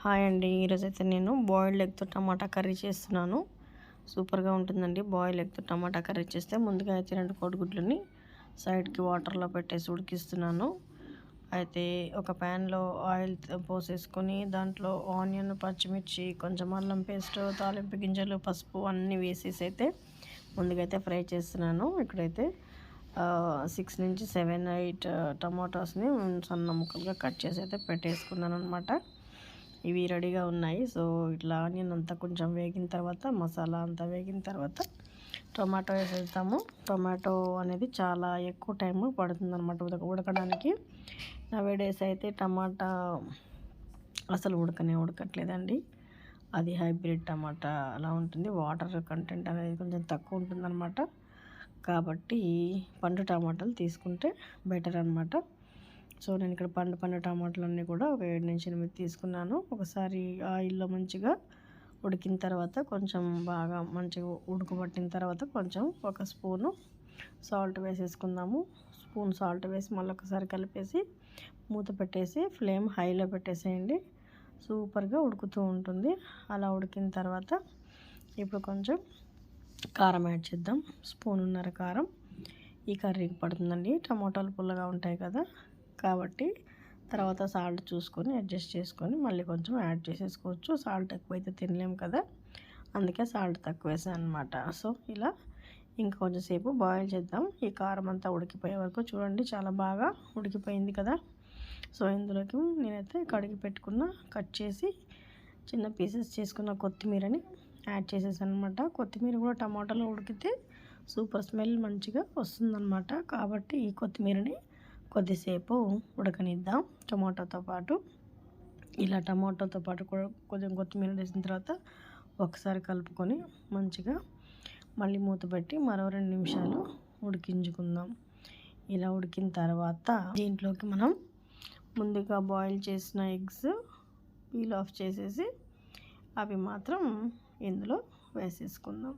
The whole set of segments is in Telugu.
హాయ్ అండి. ఈరోజైతే నేను బాయిల్డ్ ఎగ్తో టమాటా కర్రీ చేస్తున్నాను. సూపర్గా ఉంటుందండి. బాయిల్డ్ ఎగ్తో టమాటా కర్రీ చేస్తే ముందుగా అయితే రెండు కోడిగుడ్లని సైడ్కి వాటర్లో పెట్టేసి ఉడికిస్తున్నాను. అయితే ఒక ప్యాన్లో ఆయిల్ పోసేసుకొని దాంట్లో ఆనియన్ పచ్చిమిర్చి కొంచెం అల్లం పేస్ట్ తాలింపు గింజలు పసుపు అన్నీ వేసేసి అయితే ముందుగా ఫ్రై చేస్తున్నాను. ఇక్కడైతే సిక్స్ నుంచి సెవెన్ ఎయిట్ టమాటోస్ని సన్న ముక్కలుగా కట్ చేసి అయితే పెట్టేసుకున్నాను అనమాట ఇవి రెడీగా ఉన్నాయి. సో ఇట్లా ఆనియన్ అంతా కొంచెం వేగిన తర్వాత మసాలా అంతా వేగిన తర్వాత టొమాటో వేసేస్తాము టొమాటో అనేది చాలా ఎక్కువ టైం పడుతుంది అనమాట ఉడక ఉడకడానికి. నవేడేస్ అయితే టమాటా అసలు ఉడకనే ఉడకట్లేదండి. అది హైబ్రిడ్ టమాటా అలా ఉంటుంది. వాటర్ కంటెంట్ అనేది కొంచెం తక్కువ ఉంటుందన్నమాట. కాబట్టి పండు టమాటాలు తీసుకుంటే బెటర్ అనమాట సో నేను ఇక్కడ పండు పండు టమాటాలన్నీ కూడా ఒక ఏడు నుంచి ఎనిమిది తీసుకున్నాను. ఒకసారి ఆయిల్లో మంచిగా ఉడికిన తర్వాత కొంచెం బాగా మంచిగా ఉడకబట్టిన తర్వాత కొంచెం ఒక స్పూను సాల్ట్ వేసేసుకుందాము. స్పూన్ సాల్ట్ వేసి మళ్ళీ ఒకసారి కలిపేసి మూత పెట్టేసి ఫ్లేమ్ హైలో పెట్టేసేయండి. సూపర్గా ఉడుకుతూ ఉంటుంది. అలా ఉడికిన తర్వాత ఇప్పుడు కొంచెం కారం యాడ్ చేద్దాం. స్పూన్ ఉన్నర కారం. ఈ కర్రీకి పడుతుందండి. టమాటాలు పుల్లగా ఉంటాయి కదా. కాబట్టి తర్వాత సాల్ట్ చూసుకొని అడ్జస్ట్ చేసుకొని మళ్ళీ కొంచెం యాడ్ చేసేసుకోవచ్చు. సాల్ట్ ఎక్కువైతే తినలేము కదా. అందుకే సాల్ట్ తక్కువ వేసాను అనమాట సో ఇలా ఇంకా కొంచెంసేపు బాయిల్ చేద్దాం. ఈ కారం అంతా ఉడికిపోయే వరకు చూడండి చాలా బాగా ఉడికిపోయింది కదా. సో ఇందులోకి నేనైతే కడిగి పెట్టుకున్న కట్ చేసి చిన్న పీసెస్ చేసుకున్న కొత్తిమీరని యాడ్ చేసేసాను అనమాట కొత్తిమీర కూడా టమాటాలో ఉడికితే సూపర్ స్మెల్ మంచిగా వస్తుందన్నమాట కాబట్టి ఈ కొత్తిమీరని కొద్దిసేపు ఉడకనిద్దాం. టమాటోతో పాటు ఇలా టమాటోతో పాటు కొంచెం కొత్తిమీర వేసిన తర్వాత ఒకసారి కలుపుకొని మంచిగా మళ్ళీ మూత పెట్టి మరో రెండు నిమిషాలు ఉడికించుకుందాం. ఇలా ఉడికిన తర్వాత దీంట్లోకి మనం ముందుగా బాయిల్ చేసిన ఎగ్స్ పీల్ ఆఫ్ చేసేసి అవి మాత్రం ఇందులో వేసేసుకుందాం.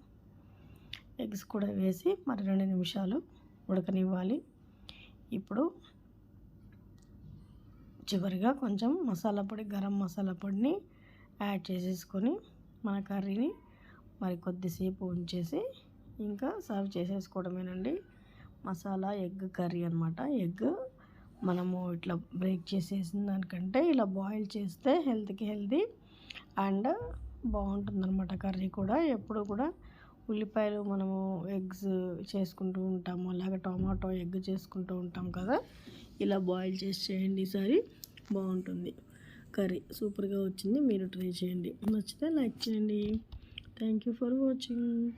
ఎగ్స్ కూడా వేసి మరి రెండు నిమిషాలు ఉడకనివ్వాలి. ఇప్పుడు చివరిగా కొంచెం మసాలా పొడి గరం మసాలా పొడిని యాడ్ చేసేసుకొని మన కర్రీని మరి కొద్దిసేపు ఉంచేసి ఇంకా సర్వ్ చేసేసుకోవడమేనండి. మసాలా ఎగ్ కర్రీ అనమాట ఎగ్ మనము ఇట్లా బ్రేక్ చేసేసిన దానికంటే ఇలా బాయిల్ చేస్తే హెల్త్కి హెల్తీ అండ్ బాగుంటుందన్నమాట కర్రీ కూడా. ఎప్పుడు కూడా ఉల్లిపాయలు మనము ఎగ్స్ చేసుకుంటూ ఉంటాము. అలాగే టమాటో ఎగ్ చేసుకుంటూ ఉంటాం కదా. ఇలా బాయిల్ చేసి చేయండి ఈసారి. బాగుంటుంది. కర్రీ సూపర్గా వచ్చింది. మీరు ట్రై చేయండి. నచ్చితే లైక్ చేయండి. Thank you for watching